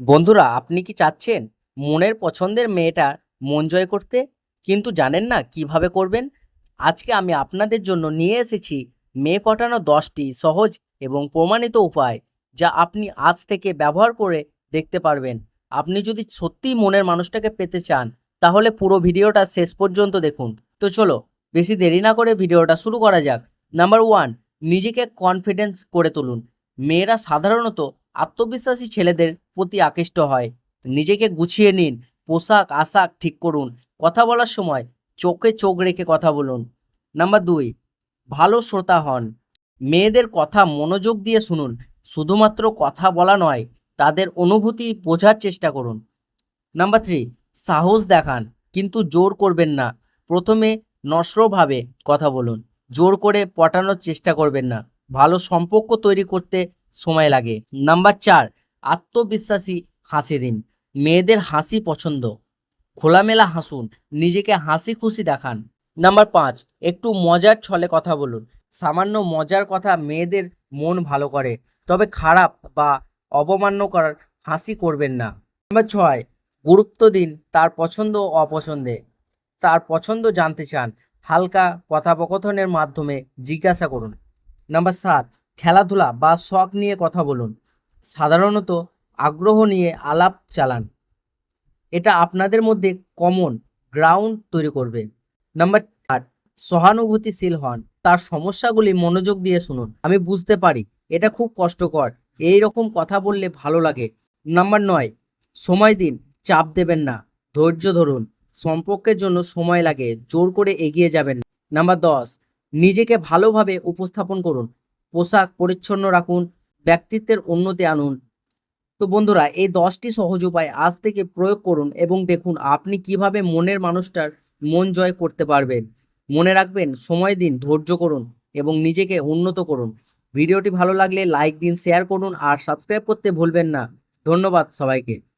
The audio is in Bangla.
বন্ধুরা, আপনি কি চাচ্ছেন মনের পছন্দের মেয়েটার মন জয় করতে? কিন্তু জানেন না কীভাবে করবেন? আজকে আমি আপনাদের জন্য নিয়ে এসেছি মেয়ে পটানো দশটি সহজ এবং প্রমাণিত উপায় যা আপনি আজ থেকে ব্যবহার করে দেখতে পারবেন। আপনি যদি সত্যিই মনের মানুষটাকে পেতে চান, তাহলে পুরো ভিডিওটা শেষ পর্যন্ত দেখুন। তো চলো, বেশি দেরি না করে ভিডিওটা শুরু করা যাক। নাম্বার ওয়ান, নিজেকে কনফিডেন্স করে তুলুন। মেয়েরা সাধারণত আত্মবিশ্বাসী ছেলেদের প্রতি আকৃষ্ট হয়। নিজেকে গুছিয়ে নিন, পোশাক, আশাক ঠিক করুন, কথা বলার সময় চোখে চোখ রেখে কথা বলুন। নাম্বার দুই, ভালো শ্রোতা হন। মেয়েদের কথা মনোযোগ দিয়ে শুনুন, শুধুমাত্র কথা বলা নয়, তাদের অনুভূতি বোঝার চেষ্টা করুন। নাম্বার থ্রি, সাহস দেখান, কিন্তু জোর করবেন না। প্রথমে নশ্রভাবে কথা বলুন, জোর করে পটানোর চেষ্টা করবেন না। ভালো সম্পর্ক তৈরি করতে সময় লাগে। নাম্বার চার আত্মবিশ্বাসী হাসি দিন। মেয়েদের হাসি পছন্দ। খোলামেলা হাসুন। নিজেকে হাসি খুশি দেখান। নাম্বার পাঁচ, একটু মজার ছলে কথা বলুন। সামান্য মজার কথা মেয়েদের মন ভালো করে। তবে খারাপ বা অপমান্য করার হাসি করবেন না। নাম্বার ছয়, গুরুত্ব দিন তার পছন্দ ও অপছন্দে। তার পছন্দ জানতে চান। হালকা কথোপকথনের মাধ্যমে জিজ্ঞাসা করুন। নাম্বার সাত, খেলাধুলা বা শখ নিয়ে কথা বলুন। সাধারণত আগ্রহ নিয়ে আলাপ চালান। এটা আপনাদের মধ্যে কমন গ্রাউন্ড তৈরি করবে। নাম্বার আট সহানুভূতিশীল হন। তার সমস্যাগুলি মনোযোগ দিয়ে শুনুন। আমি বুঝতে পারি, এটা খুব কষ্টকর। এই রকম কথা বললে ভালো লাগে। নাম্বার নয়, সময় দিন, চাপ দেবেন না। ধৈর্য ধরুন। সম্পর্কের জন্য সময় লাগে, জোর করে এগিয়ে যাবেন। নাম্বার দশ, নিজেকে ভালোভাবে উপস্থাপন করুন। পোশাক পরিচ্ছন্ন রাখুন। ব্যক্তিত্বের উন্নতি আনুন। তো বন্ধুরা, এই দশটি সহজ উপায় আজ থেকে প্রয়োগ করুন এবং দেখুন আপনি কীভাবে মনের মানুষটার মন জয় করতে পারবেন। মনে রাখবেন, সময় দিন, ধৈর্য করুন এবং নিজেকে উন্নত করুন। ভিডিওটি ভালো লাগলে লাইক দিন, শেয়ার করুন আর সাবস্ক্রাইব করতে ভুলবেন না। ধন্যবাদ সবাইকে।